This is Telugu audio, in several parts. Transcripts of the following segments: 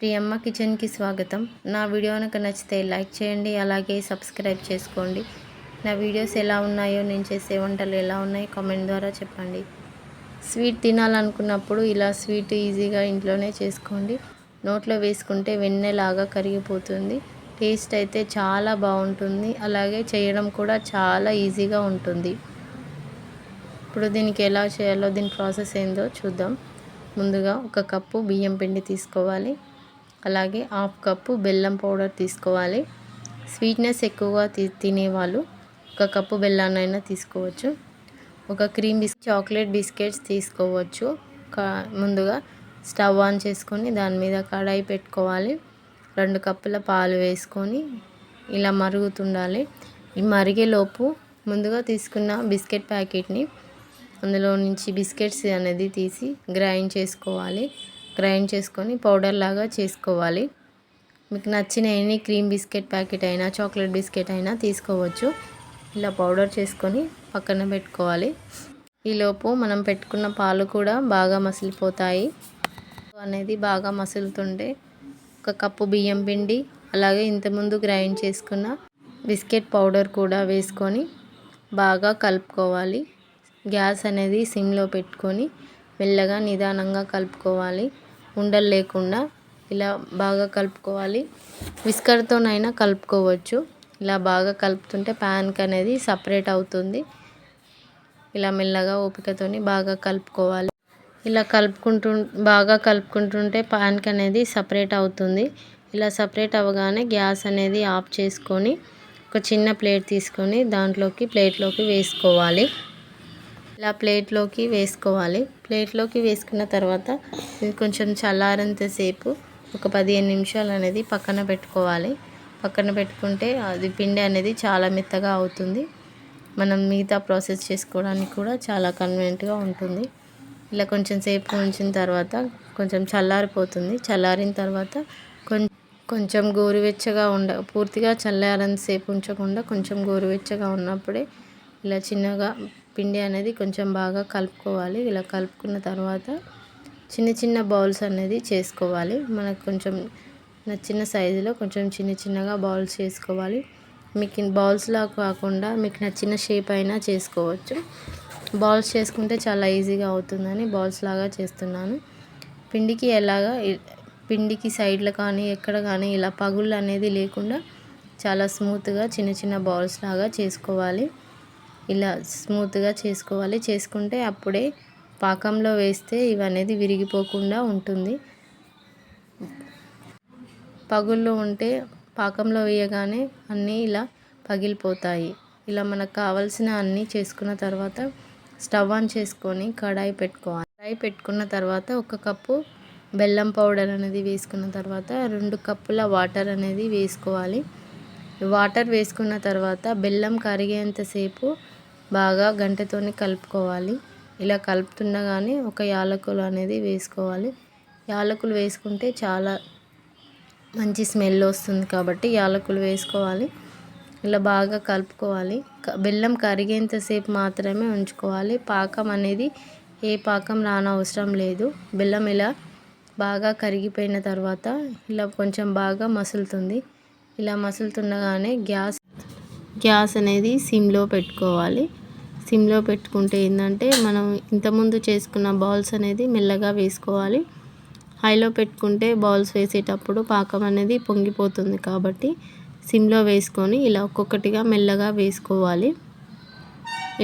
ప్రియమ్మ కిచెన్కి స్వాగతం. నా వీడియో నాకు నచ్చితే లైక్ చేయండి అలాగే సబ్స్క్రైబ్ చేసుకోండి. నా వీడియోస్ ఎలా ఉన్నాయో నేను చేసే వంటలు ఎలా ఉన్నాయో కామెంట్ ద్వారా చెప్పండి. స్వీట్ తినాలనుకున్నప్పుడు ఇలా స్వీట్ ఈజీగా ఇంట్లోనే చేసుకోండి. నోట్లో వేసుకుంటే వెన్నెలాగా కరిగిపోతుంది. టేస్ట్ అయితే చాలా బాగుంటుంది. అలాగే చేయడం కూడా చాలా ఈజీగా ఉంటుంది. ఇప్పుడు దీనికి ఎలా చేయాలో దీని ప్రాసెస్ ఏందో చూద్దాం. ముందుగా ఒక కప్పు బియ్యం పిండి తీసుకోవాలి. అలాగే హాఫ్ కప్పు బెల్లం పౌడర్ తీసుకోవాలి. స్వీట్నెస్ ఎక్కువగా తి తినేవాళ్ళు ఒక కప్పు బెల్లాన్నైనా తీసుకోవచ్చు. ఒక క్రీమ్ బిస్ చాక్లెట్ బిస్కెట్స్ తీసుకోవచ్చు. ముందుగా స్టవ్ ఆన్ చేసుకొని దాని మీద కడాయి పెట్టుకోవాలి. రెండు కప్పుల పాలు వేసుకొని ఇలా మరుగుతుండాలి. ఈ మరిగేలోపు ముందుగా తీసుకున్న బిస్కెట్ ప్యాకెట్ని అందులో నుంచి బిస్కెట్స్ అనేది తీసి గ్రైండ్ చేసుకోవాలి. గ్రైండ్ చేసుకొని పౌడర్ లాగా చేసుకోవాలి. మీకు నచ్చిన ఎనీ క్రీమ్ బిస్కెట్ ప్యాకెట్ అయినా చాక్లెట్ బిస్కెట్ అయినా తీసుకోవచ్చు. ఇలా పౌడర్ చేసుకొని పక్కన పెట్టుకోవాలి. ఈలోపు మనం పెట్టుకున్న పాలు కూడా బాగా మసిలిపోతాయి. అనేది బాగా మసులుతుంటే ఒక కప్పు బియ్యం పిండి అలాగే ఇంతకుముందు గ్రైండ్ చేసుకున్న బిస్కెట్ పౌడర్ కూడా వేసుకొని బాగా కలుపుకోవాలి. గ్యాస్ అనేది సిమ్లో పెట్టుకొని మెల్లగా నిదానంగా కలుపుకోవాలి. ఉండలు లేకుండా ఇలా బాగా కలుపుకోవాలి. విస్కర్తోనైనా కలుపుకోవచ్చు. ఇలా బాగా కలుపుతుంటే ప్యాన్కి అనేది సపరేట్ అవుతుంది. ఇలా మెల్లగా ఓపికతోని బాగా కలుపుకోవాలి. ఇలా కలుపుకుంటు బాగా కలుపుకుంటుంటే ప్యాన్కి అనేది సపరేట్ అవుతుంది. ఇలా సపరేట్ అవ్వగానే గ్యాస్ అనేది ఆఫ్ చేసుకొని ఒక చిన్న ప్లేట్ తీసుకొని దాంట్లోకి ప్లేట్లోకి వేసుకోవాలి. ఇలా ప్లేట్లోకి వేసుకోవాలి. ప్లేట్లోకి వేసుకున్న తర్వాత ఇది కొంచెం చల్లారంతసేపు ఒక పదిహేను నిమిషాలు అనేది పక్కన పెట్టుకోవాలి. పక్కన పెట్టుకుంటే అది పిండి అనేది చాలా మెత్తగా అవుతుంది. మనం మిగతా ప్రాసెస్ చేసుకోవడానికి కూడా చాలా కన్వీనియంట్గా ఉంటుంది. ఇలా కొంచెం సేపు ఉంచిన తర్వాత కొంచెం చల్లారిపోతుంది. చల్లారిన తర్వాత కొంచెం కొంచెం గోరువెచ్చగా ఉండ పూర్తిగా చల్లారంతసేపు ఉంచకుండా కొంచెం గోరువెచ్చగా ఉన్నప్పుడే ఇలా చిన్నగా పిండి అనేది కొంచెం బాగా కలుపుకోవాలి. ఇలా కలుపుకున్న తర్వాత చిన్న చిన్న బౌల్స్ అనేది చేసుకోవాలి. మనకు కొంచెం నచ్చిన సైజులో కొంచెం చిన్న చిన్నగా బౌల్స్ చేసుకోవాలి. మీకు బౌల్స్లా కాకుండా మీకు నచ్చిన షేప్ అయినా చేసుకోవచ్చు. బౌల్స్ చేసుకుంటే చాలా ఈజీగా అవుతుందని బౌల్స్ లాగా చేస్తున్నాను. పిండికి ఎలాగా పిండికి సైడ్లో కానీ ఎక్కడ కానీ ఇలా పగుళ్ళు అనేది లేకుండా చాలా స్మూత్గా చిన్న చిన్న బౌల్స్ లాగా చేసుకోవాలి. ఇలా స్మూత్గా చేసుకోవాలి. చేసుకుంటే అప్పుడే పాకంలో వేస్తే ఇవనేది విరిగిపోకుండా ఉంటుంది. పగుళ్ళు ఉంటే పాకంలో వేయగానే అన్నీ ఇలా పగిలిపోతాయి. ఇలా మనకు కావాల్సిన అన్నీ చేసుకున్న తర్వాత స్టవ్ ఆన్ చేసుకొని కడాయి పెట్టుకోవాలి. కడాయి పెట్టుకున్న తర్వాత ఒక కప్పు బెల్లం పౌడర్ అనేది వేసుకున్న తర్వాత రెండు కప్పుల వాటర్ అనేది వేసుకోవాలి. వాటర్ వేసుకున్న తర్వాత బెల్లం కరిగేంతసేపు బాగా గంటతోని కలుపుకోవాలి. ఇలా కలుపుతుండగానే ఒక యాలకులు అనేది వేసుకోవాలి. యాలకులు వేసుకుంటే చాలా మంచి స్మెల్ వస్తుంది కాబట్టి యాలకులు వేసుకోవాలి. ఇలా బాగా కలుపుకోవాలి. బెల్లం కరిగేంతసేపు మాత్రమే ఉంచుకోవాలి. పాకం అనేది ఏ పాకం రానవసరం లేదు. బెల్లం ఇలా బాగా కరిగిపోయిన తర్వాత ఇలా కొంచెం బాగా మసులుతుంది. ఇలా మసులుతుండగానే గ్యాస్ గ్యాస్ అనేది సిమ్లో పెట్టుకోవాలి. సిమ్లో పెట్టుకుంటే ఏంటంటే మనం ఇంతకుముందు చేసుకున్న బౌల్స్ అనేది మెల్లగా వేసుకోవాలి. హైలో పెట్టుకుంటే బౌల్స్ వేసేటప్పుడు పాకం అనేది పొంగిపోతుంది కాబట్టి సిమ్లో వేసుకొని ఇలా ఒక్కొక్కటిగా మెల్లగా వేసుకోవాలి.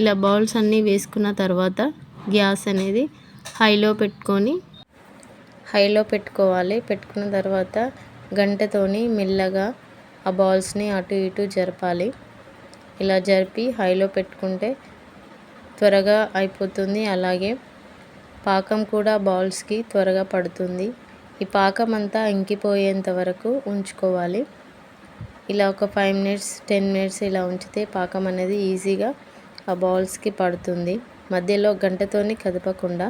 ఇలా బౌల్స్ అన్నీ వేసుకున్న తర్వాత గ్యాస్ అనేది హైలో పెట్టుకొని హైలో పెట్టుకోవాలి. పెట్టుకున్న తర్వాత గంటతోని మెల్లగా ఆ బాల్స్ని అటు ఇటు జరపాలి. ఇలా జరిపి హైలో పెట్టుకుంటే త్వరగా అయిపోతుంది. అలాగే పాకం కూడా బౌల్స్కి త్వరగా పడుతుంది. ఈ పాకం అంతా ఇంకిపోయేంత వరకు ఉంచుకోవాలి. ఇలా ఒక ఫైవ్ మినిట్స్ టెన్ మినిట్స్ ఇలా ఉంచితే పాకం అనేది ఈజీగా ఆ బౌల్స్కి పడుతుంది. మధ్యలో గంటతోని కదపకుండా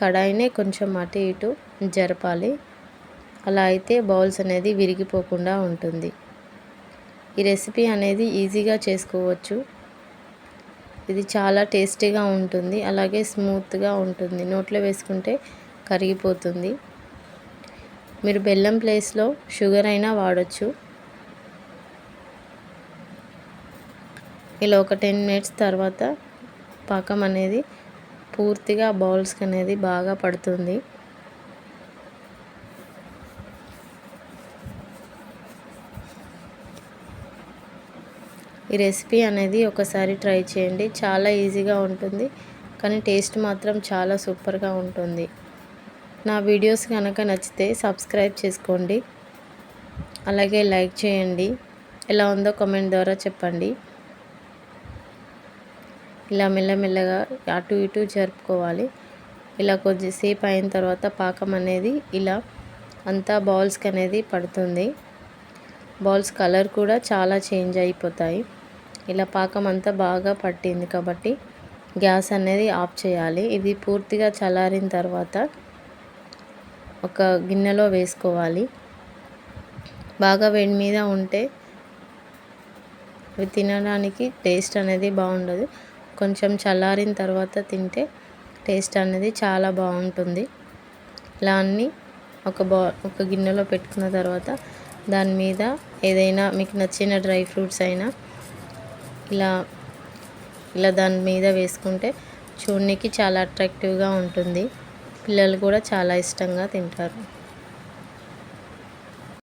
కడాయినే కొంచెం అటు ఇటు జరపాలి. అలా అయితే బౌల్స్ అనేది విరిగిపోకుండా ఉంటుంది. ఈ రెసిపీ అనేది ఈజీగా చేసుకోవచ్చు. ఇది చాలా టేస్టీగా ఉంటుంది. అలాగే స్మూత్గా ఉంటుంది. నోట్లో వేసుకుంటే కరిగిపోతుంది. మీరు బెల్లం ప్లేస్లో షుగర్ అయినా వాడచ్చు. ఇలా ఒక టెన్ మినిట్స్ తర్వాత పాకం అనేది పూర్తిగా బౌల్స్కి అనేది బాగా పడుతుంది. ఈ రెసిపీ అనేది ఒకసారి ట్రై చేయండి. చాలా ఈజీగా ఉంటుంది. కానీ టేస్ట్ మాత్రం చాలా సూపర్గా ఉంటుంది. నా వీడియోస్ కనుక నచ్చితే సబ్స్క్రైబ్ చేసుకోండి. అలాగే లైక్ చేయండి. ఎలా ఉందో కమెంట్ ద్వారా చెప్పండి. ఇలా మెల్లమెల్లగా అటు ఇటు జరుపుకోవాలి. ఇలా కొద్దిసేపు అయిన తర్వాత పాకం అనేది ఇలా అంతా బౌల్స్కి అనేది పడుతుంది. బౌల్స్ కలర్ కూడా చాలా చేంజ్ అయిపోతాయి. ఇలా పాకం అంతా బాగా పట్టింది కాబట్టి గ్యాస్ అనేది ఆఫ్ చేయాలి. ఇది పూర్తిగా చల్లారిన తర్వాత ఒక గిన్నెలో వేసుకోవాలి. బాగా వేడి మీద ఉంటే అవి తినడానికి టేస్ట్ అనేది బాగుండదు. కొంచెం చల్లారిన తర్వాత తింటే టేస్ట్ అనేది చాలా బాగుంటుంది. ఇలా అన్నీ ఒక బా ఒక గిన్నెలో పెట్టుకున్న తర్వాత దాని మీద ఏదైనా మీకు నచ్చిన డ్రై ఫ్రూట్స్ అయినా ఇలా ఇలా దాని మీద వేసుకుంటే చూడడానికి చాలా అట్రాక్టివ్గా ఉంటుంది. పిల్లలు కూడా చాలా ఇష్టంగా తింటారు.